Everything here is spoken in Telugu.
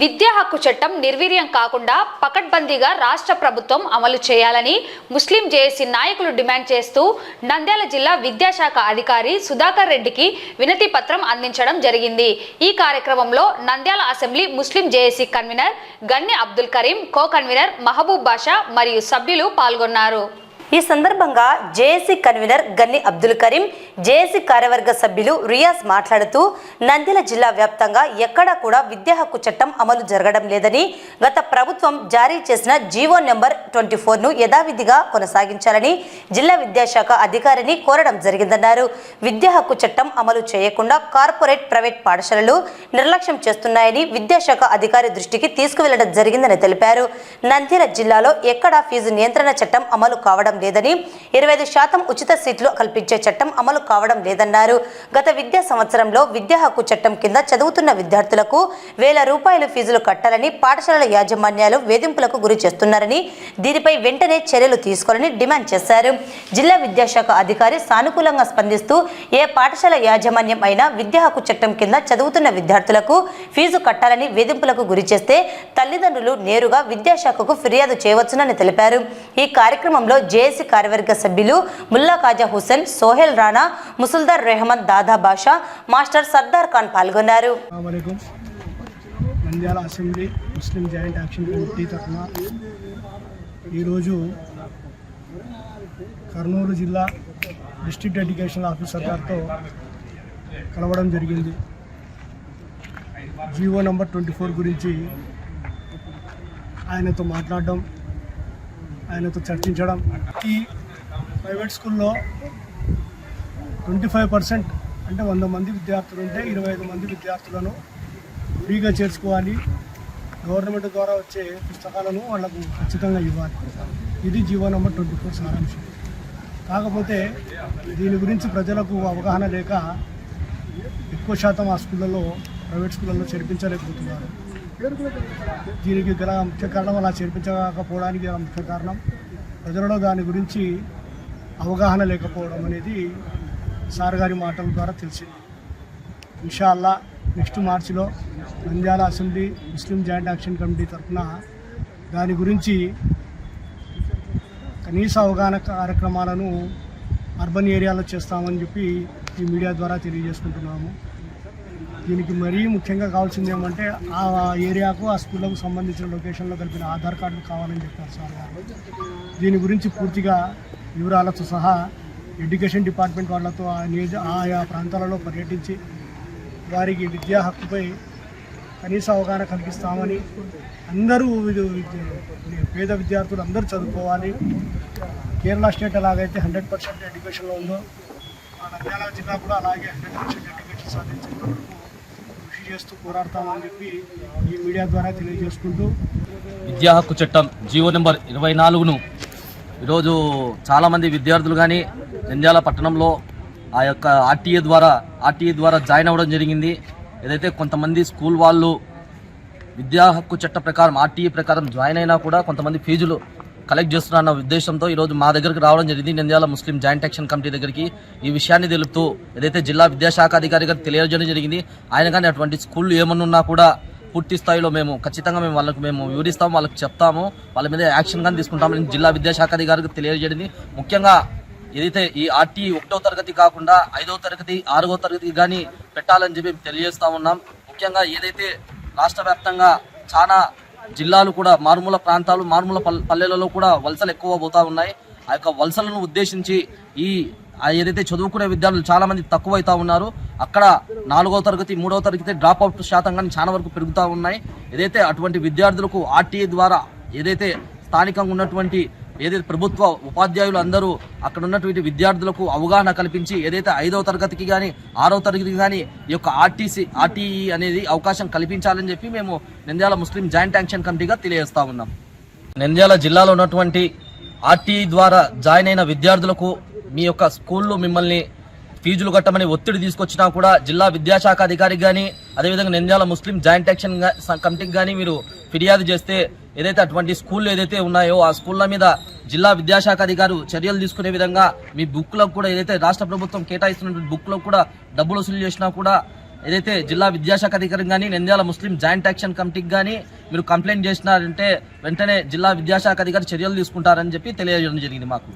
విద్యా హక్కు చట్టం నిర్వీర్యం కాకుండా పకడ్బందీగా రాష్ట్ర ప్రభుత్వం అమలు చేయాలని ముస్లిం జేఏసీ నాయకులు డిమాండ్ చేస్తూ నంద్యాల జిల్లా విద్యాశాఖ అధికారి సుధాకర్ రెడ్డికి వినతి పత్రం అందించడం జరిగింది. ఈ కార్యక్రమంలో Nandyal assembly Muslim JAC convener Ganni Abdul Karim co convener Mahaboob Basha మరియు సభ్యులు పాల్గొన్నారు. ఈ సందర్భంగా JAC convener Ganni Abdul Karim JAC కార్యవర్గ సభ్యులు రియాజ్ మాట్లాడుతూ నంద్యాల జిల్లా వ్యాప్తంగా ఎక్కడా కూడా విద్యా హక్కు చట్టం అమలు జరగడం లేదని గత ప్రభుత్వం జారీ చేసిన జీవో నెంబర్ ట్వంటీ ఫోర్ను యథావిధిగా కొనసాగించాలని జిల్లా విద్యాశాఖ అధికారిని కోరడం జరిగిందన్నారు. విద్యా హక్కు చట్టం అమలు చేయకుండా కార్పొరేట్ ప్రైవేట్ పాఠశాలలు నిర్లక్ష్యం చేస్తున్నాయని విద్యాశాఖ అధికారి దృష్టికి తీసుకువెళ్ళడం జరిగిందని తెలిపారు. నంద్యాల జిల్లాలో ఎక్కడా ఫీజు నియంత్రణ చట్టం అమలు కావడం లేదని ఇరవై ఐదు శాతం ఉచిత సీట్లు కల్పించే చట్టం అమలు కావడం లేదన్నారు. గత విద్యా సంవత్సరంలో విద్యా హక్కు చట్టం కింద చదువుతున్న విద్యార్థులకు వేల రూపాయలు ఫీజులు కట్టాలని పాఠశాలల యాజమాన్యాలు వేధింపులకు గురి చేస్తున్నారని దీనిపై వెంటనే చర్యలు తీసుకోవాలని డిమాండ్ చేశారు. జిల్లా విద్యాశాఖ అధికారి సానుకూలంగా స్పందిస్తూ ఏ పాఠశాల యాజమాన్యం అయినా విద్యా హక్కు చట్టం కింద చదువుతున్న విద్యార్థులకు ఫీజు కట్టాలని వేధింపులకు గురి చేస్తే తల్లిదండ్రులు నేరుగా విద్యాశాఖకు ఫిర్యాదు చేయవచ్చునని తెలిపారు. ఈ కార్యక్రమంలో జేఏసీ కార్యవర్గ సభ్యులు ముల్లా కాజా హుసేన్ సోహెల్ రాణా ముసుల్దార్ రెహమద్ దాదా బాషా మాస్టర్ సర్దార్ ఖాన్ పాల్గొన్నారు. Nandyal assembly Muslim joint action committee తరఫున ఈరోజు కర్నూలు జిల్లా డిస్ట్రిక్ట్ ఎడ్యుకేషన్ ఆఫీసర్ గారితో కలవడం జరిగింది. జీవో నంబర్ ట్వంటీ ఫోర్ గురించి ఆయనతో మాట్లాడడం ఆయనతో చర్చించడం. ఈ ప్రైవేట్ స్కూల్లో ట్వంటీ ఫైవ్ పర్సెంట్ అంటే వంద మంది విద్యార్థులు ఉంటే ఇరవై ఐదు మంది విద్యార్థులను ఫ్రీగా చేర్చుకోవాలి. గవర్నమెంట్ ద్వారా వచ్చే పుస్తకాలను వాళ్ళకు ఖచ్చితంగా ఇవ్వాలి. ఇది జీవో నెంబర్ ట్వంటీ ఫోర్ సారాంశం. కాకపోతే దీని గురించి ప్రజలకు అవగాహన లేక ఎక్కువ శాతం ఆ స్కూళ్ళలో ప్రైవేట్ స్కూళ్ళలో చేర్పించలేకపోతున్నారు. దీనికి గల ముఖ్య కారణం అలా చేర్పించకపోవడానికి గల ముఖ్య కారణం ప్రజలలో దాని గురించి అవగాహన లేకపోవడం అనేది సార్ గారి మాటల ద్వారా తెలిసింది. ఇన్షాల్లా నెక్స్ట్ మార్చిలో Nandyal assembly Muslim joint action committee తరఫున దాని గురించి కనీస అవగాహన కార్యక్రమాలను అర్బన్ ఏరియాలో చేస్తామని చెప్పి ఈ మీడియా ద్వారా తెలియజేసుకుంటున్నాము. దీనికి మరీ ముఖ్యంగా కావాల్సింది ఏమంటే ఆ ఏరియాకు ఆ స్కూళ్ళకు సంబంధించిన లొకేషన్లో కలిపిన ఆధార్ కార్డులు కావాలని చెప్పారు సార్ గారు. దీని గురించి పూర్తిగా వివరాలతో సహా ఎడ్యుకేషన్ డిపార్ట్మెంట్ వాళ్ళతో ఆ నియోజ ఆయా ప్రాంతాలలో పర్యటించి వారికి విద్యా హక్కుపై కనీస అవగాహన కల్పిస్తామని అందరూ పేద విద్యార్థులు అందరూ చదువుకోవాలి. కేరళ స్టేట్ ఎలాగైతే హండ్రెడ్ పర్సెంట్ ఎడ్యుకేషన్లో ఉందో మన నంద్యాల జిల్లా కూడా అలాగే హండ్రెడ్ పర్సెంట్ ఎడ్యుకేషన్ సాధించే చేస్తూ పోరాడతామని చెప్పి ఈ మీడియా ద్వారా తెలియజేసుకుంటూ విద్యా హక్కు చట్టం జీవో నెంబర్ ఇరవై నాలుగును ఈరోజు చాలామంది విద్యార్థులు కానీ నంద్యాల పట్టణంలో ఆ యొక్క ఆర్టీఏ ద్వారా ఆర్టీఏ ద్వారా జాయిన్ అవ్వడం జరిగింది. ఏదైతే కొంతమంది స్కూల్ వాళ్ళు విద్యా హక్కు చట్ట ప్రకారం ఆర్టీఏ ప్రకారం జాయిన్ అయినా కూడా కొంతమంది ఫీజులు కలెక్ట్ చేస్తున్నారన్న ఉద్దేశంతో ఈరోజు మా దగ్గరికి రావడం జరిగింది. Nandyal Muslim joint action committee దగ్గరికి ఈ విషయాన్ని తెలుపుతూ ఏదైతే జిల్లా విద్యాశాఖ అధికారి గారికి తెలియజేయడం జరిగింది ఆయన కానీ అటువంటి స్కూళ్ళు ఏమన్నా కూడా పూర్తి స్థాయిలో మేము ఖచ్చితంగా మేము వాళ్ళకి మేము వివరిస్తాము వాళ్ళకి చెప్తాము వాళ్ళ మీద యాక్షన్ కానీ తీసుకుంటామని జిల్లా విద్యాశాఖ అధికారికి తెలియజేయడింది ముఖ్యంగా ఏదైతే ఈ ఆర్టీ ఒకటో తరగతి కాకుండా ఐదో తరగతి ఆరో తరగతి కానీ పెట్టాలని చెప్పి మేము తెలియజేస్తా ఉన్నాం. ముఖ్యంగా ఏదైతే రాష్ట్ర వ్యాప్తంగా చాలా జిల్లాలు కూడా మారుమూల ప్రాంతాలు మారుమూల పల్లెలలో కూడా వలసలు ఎక్కువ పోతా ఉన్నాయి. ఆ యొక్క వలసలను ఉద్దేశించి ఈ ఆ ఏదైతే చదువుకునే విద్యార్థులు చాలా మంది తక్కువ అవుతా ఉన్నారు అక్కడ నాలుగో తరగతి మూడో తరగతి డ్రాప్ అవుట్ శాతం కానీ చాలా వరకు పెరుగుతూ ఉన్నాయి. ఏదైతే అటువంటి విద్యార్థులకు ఆర్టీఏ ద్వారా ఏదైతే స్థానికంగా ఉన్నటువంటి ఏదైతే ప్రభుత్వ ఉపాధ్యాయులు అందరూ అక్కడ ఉన్నటువంటి విద్యార్థులకు అవగాహన కల్పించి ఏదైతే ఐదవ తరగతికి కానీ ఆరో తరగతికి కానీ ఈ యొక్క ఆర్టీసీ ఆర్టీఈ అనేది అవకాశం కల్పించాలని చెప్పి మేము నంద్యాల ముస్లిం జాయింట్ యాక్షన్ కమిటీగా తెలియజేస్తా ఉన్నాం. నంద్యాల జిల్లాలో ఉన్నటువంటి ఆర్టీఈ ద్వారా జాయిన్ అయిన విద్యార్థులకు మీ యొక్క స్కూల్లో మిమ్మల్ని ఫీజులు కట్టమని ఒత్తిడి తీసుకొచ్చినా కూడా జిల్లా విద్యాశాఖ అధికారికి కానీ అదేవిధంగా నంద్యాల ముస్లిం జాయింట్ యాక్షన్ కమిటీకి కానీ మీరు ఫిర్యాదు చేస్తే ఏదైతే అటువంటి స్కూళ్ళు ఏదైతే ఉన్నాయో ఆ స్కూళ్ళ మీద జిల్లా విద్యాశాఖ అధికారు చర్యలు తీసుకునే విధంగా మీ బుక్లకు కూడా ఏదైతే రాష్ట్ర ప్రభుత్వం కేటాయిస్తున్నటువంటి బుక్లకు కూడా డబ్బులు వసూలు చేసినా కూడా ఏదైతే జిల్లా విద్యాశాఖ అధికారికి కానీ నంద్యాల ముస్లిం జాయింట్ యాక్షన్ కమిటీకి కానీ మీరు కంప్లైంట్ చేసినారంటే వెంటనే జిల్లా విద్యాశాఖ అధికారి చర్యలు తీసుకుంటారని చెప్పి తెలియజేయడం జరిగింది మాకు.